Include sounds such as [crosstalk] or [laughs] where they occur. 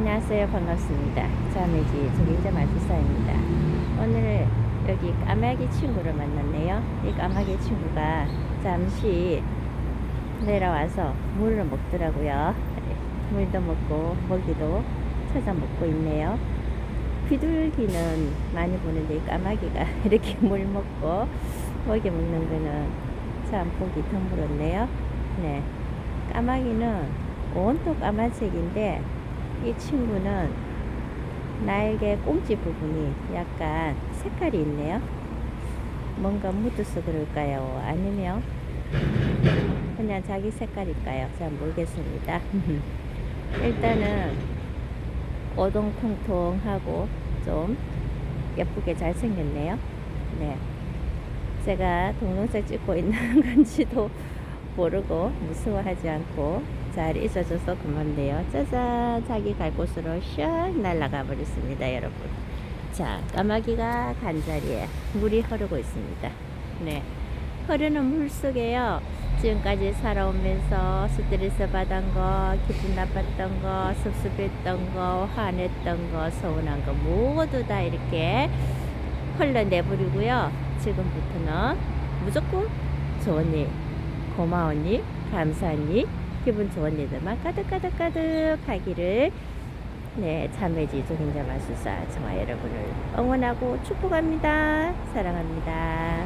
안녕하세요. 반갑습니다. 자매지 조గిం자 마주사입니다. 오늘 여기 까마귀 친구를 만났네요. 이 까마귀 친구가 잠시 내려와서 물을 먹더라고요. 네, 물도 먹고 먹이도 찾아 먹고 있네요. 비둘기는 많이 보는데 이 까마귀가 [laughs] 이렇게 물 먹고 먹이 먹는 거는 참 보기 드물었네요. 네. 까마귀는 온통 까만색인데 이 친구는 날개 꽁지 부분이 약간 색깔이 있네요. 뭔가 묻어서 그럴까요? 아니면 그냥 자기 색깔일까요? 잘 모르겠습니다. [laughs] 일단은 오동통통하고 좀 예쁘게 잘생겼네요. 네. 제가 동영상 찍고 있는 [laughs] 건지도 모르고 무서워하지 않고 잘 있어줘서 고맙네요. 짜잔 자기 갈 곳으로 샥 날아가 버렸습니다 여러분. 자 까마귀가 간 자리에 물이 흐르고 있습니다. 네 흐르는 물 속에요. 지금까지 살아오면서 스트레스 받은 거, 기분 나빴던 거, 섭섭했던 거, 화냈던 거, 서운한 거 모두 다 이렇게 흘러내버리고요. 지금부터는 무조건 좋은 일, 고마운 일, 감사한 일, 기분 좋은 일들만 가득가득가득 하기를 네, 참외지 조గిం자 마술사 저와 여러분을 응원하고 축복합니다. 사랑합니다.